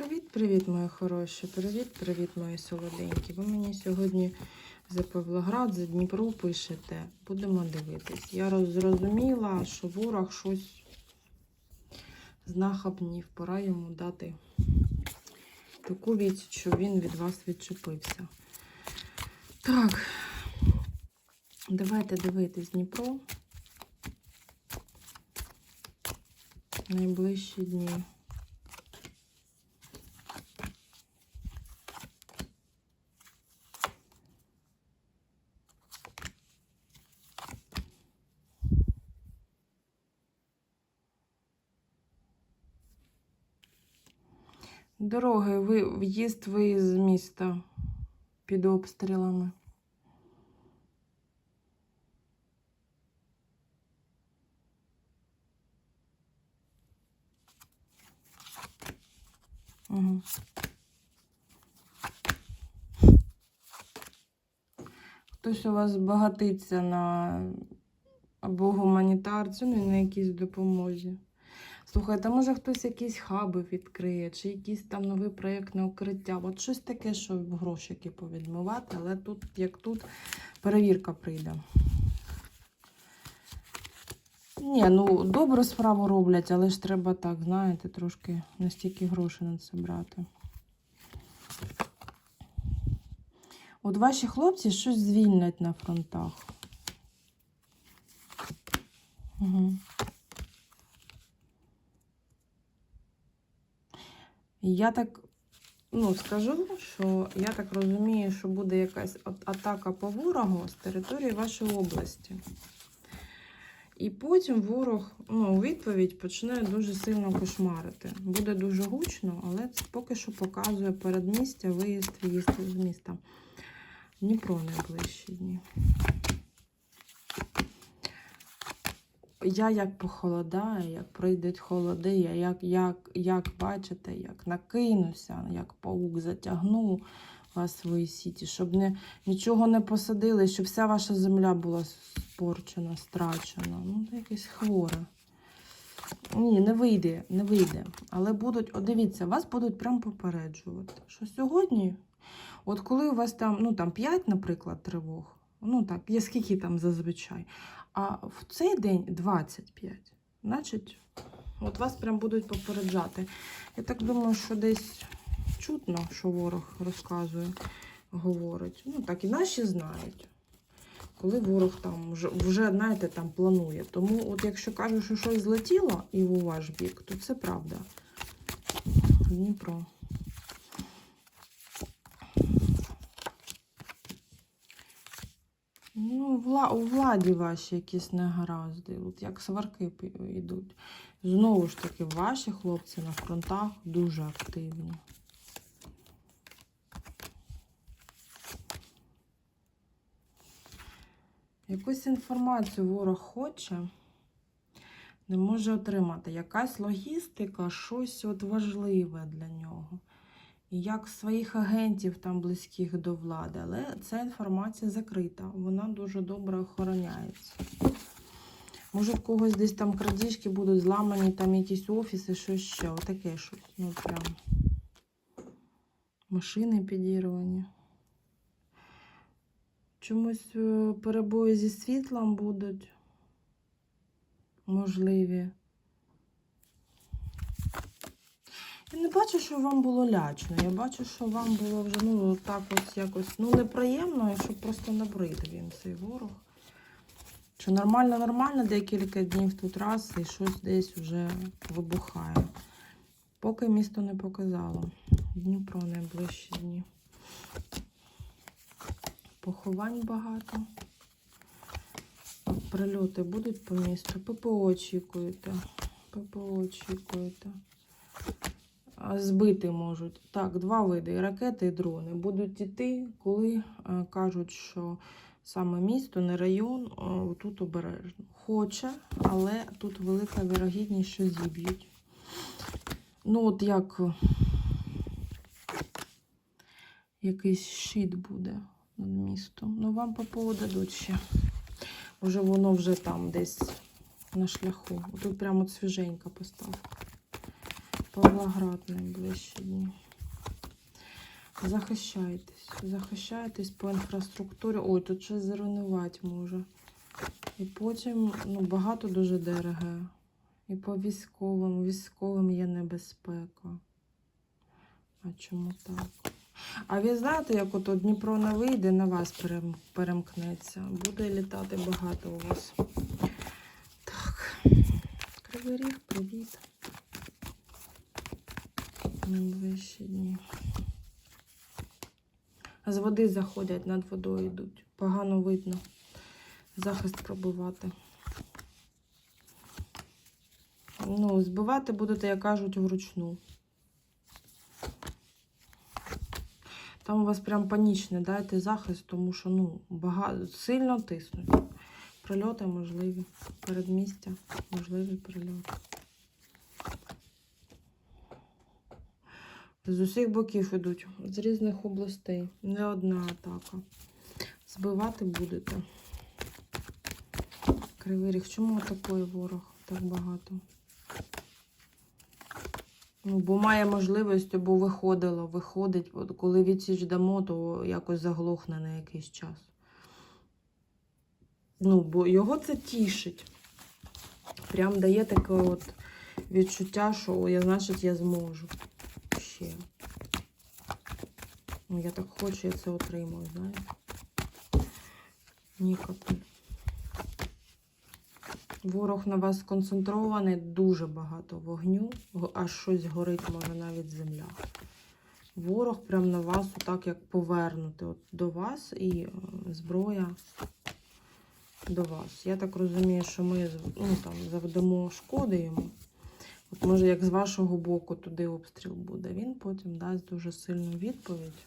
Привіт-привіт, мої хороші! Привіт-привіт, мої солоденькі. Ви мені сьогодні за Павлоград, за Дніпро пишете. Будемо дивитись. Я зрозуміла, що ворог щось знахабнів. Пора йому дати таку відсіч, що він від вас відчепився. Так, давайте дивитись Дніпро. Найближчі дні. Дороги, ви, в'їзд, виїзд з міста під обстрілами. Угу. Хтось у вас багатиться на або гуманітарцю, ну і на якійсь допомозі. Слухайте, а може хтось якісь хаби відкриє, чи якийсь там новий проєкт на укриття. От щось таке, що грошики повідмивати, але тут, як тут, перевірка прийде. Ні, ну добру справу роблять, але ж треба так, знаєте, трошки настільки грошей на це брати. От ваші хлопці щось звільнять на фронтах. Угу. Я так ну, скажу, що я так розумію, що буде якась атака по ворогу з території вашої області. І потім ворог ну, у відповідь почне дуже сильно кошмарити. Буде дуже гучно, але це поки що показує передмістя, виїзд, в'їзд з міста. Дніпро найближчі дні. Я як похолодаю, як прийдуть холоди, я як, як, як бачите, як накинуся, як паук затягну вас свої сіті, щоб не, нічого не посадили, щоб вся ваша земля була спорчена, страчена. Ну, це якесь хворе. Ні, не вийде, не вийде. Але будуть, от дивіться, вас будуть прям попереджувати, що сьогодні, от коли у вас там, ну там 5, наприклад, тривог, ну так, є скільки там зазвичай, а в цей день 25. Значить, от вас прям будуть попереджати. Я так думаю, що десь чутно, що ворог розказує, говорить. Ну так, і наші знають. Коли ворог там вже, вже знаєте, там планує. Тому, от якщо кажуть, що щось злетіло і у ваш бік, то це правда. Дніпро. Ну, вла... у владі ваші якісь негаразди, от як сварки йдуть. Знову ж таки, ваші хлопці на фронтах дуже активні. Якусь інформацію ворог хоче, не може отримати. Якась логістика, щось от важливе для нього. Як своїх агентів там близьких до влади. Але ця інформація закрита, вона дуже добре охороняється. Може, в когось десь там крадіжки будуть зламані, там якісь офіси, щось ще. Отаке щось. Ну прям. Машини підірвані. Чомусь е, перебої зі світлом будуть можливі. Я не бачу, що вам було лячно. Я бачу, що вам було вже ну, так ось якось ну, неприємно, щоб просто набрид він цей ворог. Що нормально, нормально, декілька днів тут раз і щось десь вже вибухає. Поки місто не показало. Дніпро найближчі дні. Поховань багато. Прильоти будуть по місту. ППО очікуєте. ППО очікуєте. Збити можуть. Так, два види: ракети і дрони. Будуть іти, коли е, кажуть, що саме місто, не район, е, тут обережно. Хоче, але тут велика вірогідність, що зіб'ють. Ну, от як якийсь щит буде над містом. Ну, вам ППО дадуть ще. Може, воно вже там десь на шляху. Тут прямо свіженька поставка. Павлоград найближчі дні. Захищайтесь, захищайтесь по інфраструктурі. Ой, тут щось зруйнувати може. І потім ну, багато дуже ДРГ. І по військовим. Військовим є небезпека. А чому так? А ви знаєте, як ото Дніпро не вийде, на вас перем- перемкнеться. Буде літати багато у вас. Так. Кривий ріг, привіт. Найближчі дні. З води заходять, над водою йдуть. Погано видно. Захист пробувати. Ну, збивати будете, як кажуть, вручну. Там у вас прям панічний дайте захист, тому що ну, багато, сильно тиснуть. Прильоти можливі. Передмістя, можливі прильоти. З усіх боків ідуть, з різних областей. Не одна атака. Збивати будете. Кривий ріг. Чому атакує ворог так багато? Ну, бо має можливість, бо виходило, виходить. От коли відсіч дамо, то якось заглохне на якийсь час. Ну, бо його це тішить. Прям дає таке от відчуття, що я, значить, я зможу ще. Ну, я так хочу, я це отримую, знаєте. Нікополь. Ворог на вас сконцентрований, дуже багато вогню, аж щось горить, може навіть земля. Ворог прям на вас, отак як повернути от до вас і е, зброя до вас. Я так розумію, що ми ну, там, завдамо шкоди йому. От може, як з вашого боку туди обстріл буде, він потім дасть дуже сильну відповідь.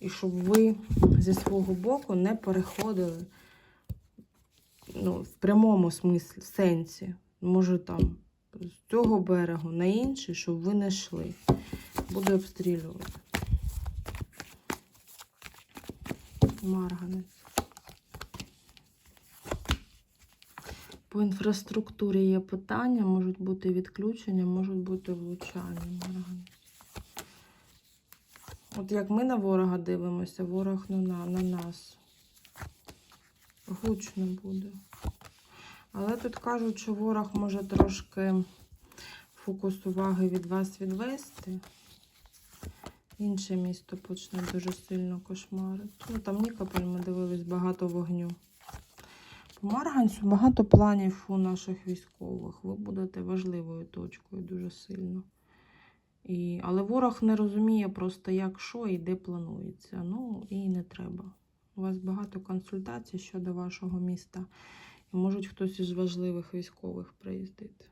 І щоб ви зі свого боку не переходили ну, в прямому смислі, сенсі, може там з цього берегу на інший, щоб ви не йшли. Буде обстрілювати. Марганець. По інфраструктурі є питання, можуть бути відключення, можуть бути влучання. Марганець. От як ми на ворога дивимося, ворог на, на, на нас. Гучно буде. Але тут кажуть, що ворог може трошки фокус уваги від вас відвести. Інше місто почне дуже сильно кошмарити. Ну, там Нікополь ми дивились багато вогню. Марганцю багато планів у наших військових. Ви будете важливою точкою дуже сильно. І... Але ворог не розуміє просто, як що і де планується. Ну і не треба. У вас багато консультацій щодо вашого міста. І можуть хтось із важливих військових приїздити.